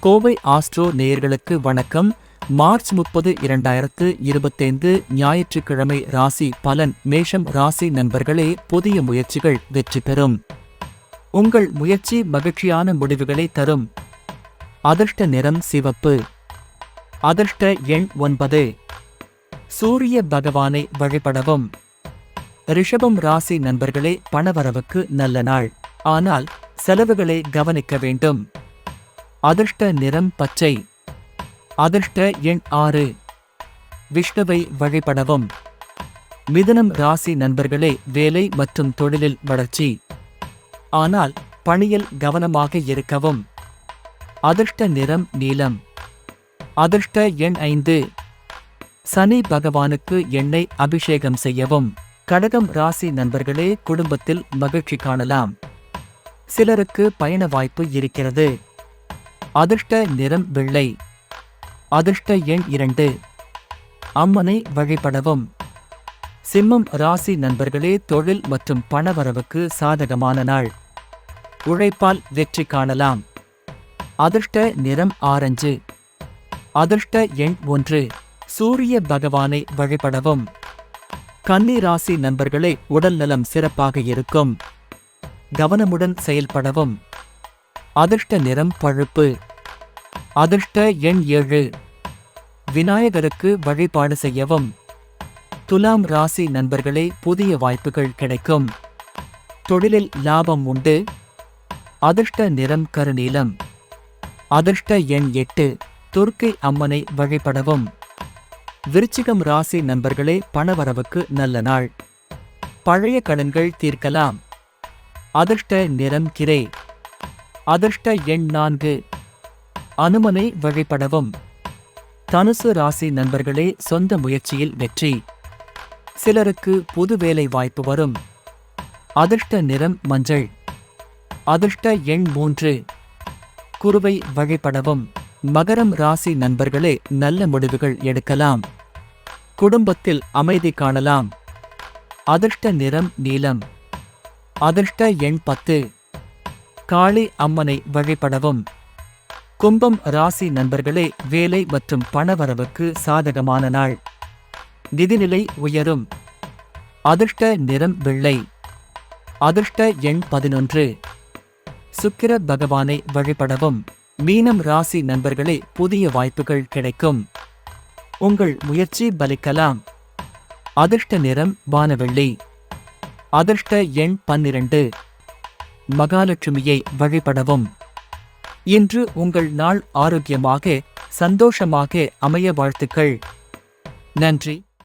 Kovai astro நேயர்களுக்கு வணக்கம். March முப்பது இரண்டாயிரத்து இருபத்தைந்து ஞாயிற்றுக்கிழமை ராசி பலன் மேஷம் ராசி நண்பர்களே புதிய முயற்சிகள் வெற்றி பெறும். உங்கள் முயற்சி மகிழ்ச்சியான முடிவுகளை தரும். அதிர்ஷ்ட நிறம் சிவப்பு. அதிர்ஷ்ட எண் ஒன்பது. சூரிய பகவானை வழிபடவும். ரிஷபம் ராசி நண்பர்களே பணவரவுக்கு நல்ல நாள். ஆனால் செலவுகளை கவனிக்க வேண்டும். அதிர்ஷ்ட நிறம் பச்சை. அதிர்ஷ்ட எண் ஆறு. விஷ்ணுவை வழிபடவும். மிதுனம் ராசி நண்பர்களே வேலை மற்றும் தொழிலில் வளர்ச்சி. ஆனால் பணியில் கவனமாக இருக்கவும். அதிர்ஷ்ட நிறம் நீலம். அதிர்ஷ்ட எண் ஐந்து. சனி பகவானுக்கு எண்ணெய் அபிஷேகம் செய்யவும். கடகம் ராசி நண்பர்களே குடும்பத்தில் மகிழ்ச்சி காணலாம். சிலருக்கு பயண வாய்ப்பு இருக்கிறது. அதிர்ஷ்ட நிறம் வெள்ளை. அதிர்ஷ்ட எண் இரண்டு. அம்மனை வழிபடவும். சிம்மம் ராசி நண்பர்களே தொழில் மற்றும் பணவரவுக்கு சாதகமான நாள். உழைப்பால் வெற்றி காணலாம். அதிர்ஷ்ட நிறம் ஆரஞ்சு. அதிர்ஷ்ட எண் ஒன்று. சூரிய பகவானை வழிபடவும். கன்னி ராசி நண்பர்களே உடல் நலம் சிறப்பாக இருக்கும். கவனமுடன் செயல்படவும். அதிர்ஷ்ட நிறம் பழுப்பு. அதிர்ஷ்ட எண் ஏழு. விநாயகருக்கு வழிபாடு செய்யவும். துலாம் ராசி நண்பர்களே புதிய வாய்ப்புகள் கிடைக்கும். தொழிலில் லாபம் உண்டு. அதிர்ஷ்ட நிறம் கருநீலம். அதிர்ஷ்ட எண் எட்டு துர்க்கை அம்மனை வழிபடவும். விருச்சிகம் ராசி நண்பர்களே பணவரவுக்கு நல்ல நாள். பழைய கடன்கள் தீர்க்கலாம். அதிர்ஷ்ட நிறம் கிரே. அதிர்ஷ்ட எண் நான்கு அனுமனை வழிபடவும் தனுசு ராசி நண்பர்களே சொந்த முயற்சியில் வெற்றி. சிலருக்கு புது வேலை வாய்ப்பு வரும். அதிர்ஷ்ட நிறம் மஞ்சள். அதிர்ஷ்ட எண் மூன்று. குருவை வழிபடவும் மகரம் ராசி நண்பர்களே நல்ல முடிவுகள் எடுக்கலாம். குடும்பத்தில் அமைதி காணலாம். அதிர்ஷ்ட நிறம் நீலம். அதிர்ஷ்ட எண் பத்து. காளி அம்மனை வழிபடவும் கும்பம் ராசி நண்பர்களே வேலை மற்றும் பணவரவுக்கு சாதகமான நாள். நிதிநிலை உயரும். அதிர்ஷ்ட நிறம் வெள்ளை. அதிர்ஷ்ட எண் பதினொன்று. சுக்கிர பகவானை வழிபடவும். மீனம் ராசி நண்பர்களே புதிய வாய்ப்புகள் கிடைக்கும். உங்கள் முயற்சி பலிக்கலாம். அதிர்ஷ்ட நிறம் வானவெள்ளி. அதிர்ஷ்ட எண் பன்னிரண்டு. மகாலட்சுமியை வழிபடவும். இன்று உங்கள் நாள் ஆரோக்கியமாக சந்தோஷமாக அமைய வாழ்த்துக்கள். நன்றி.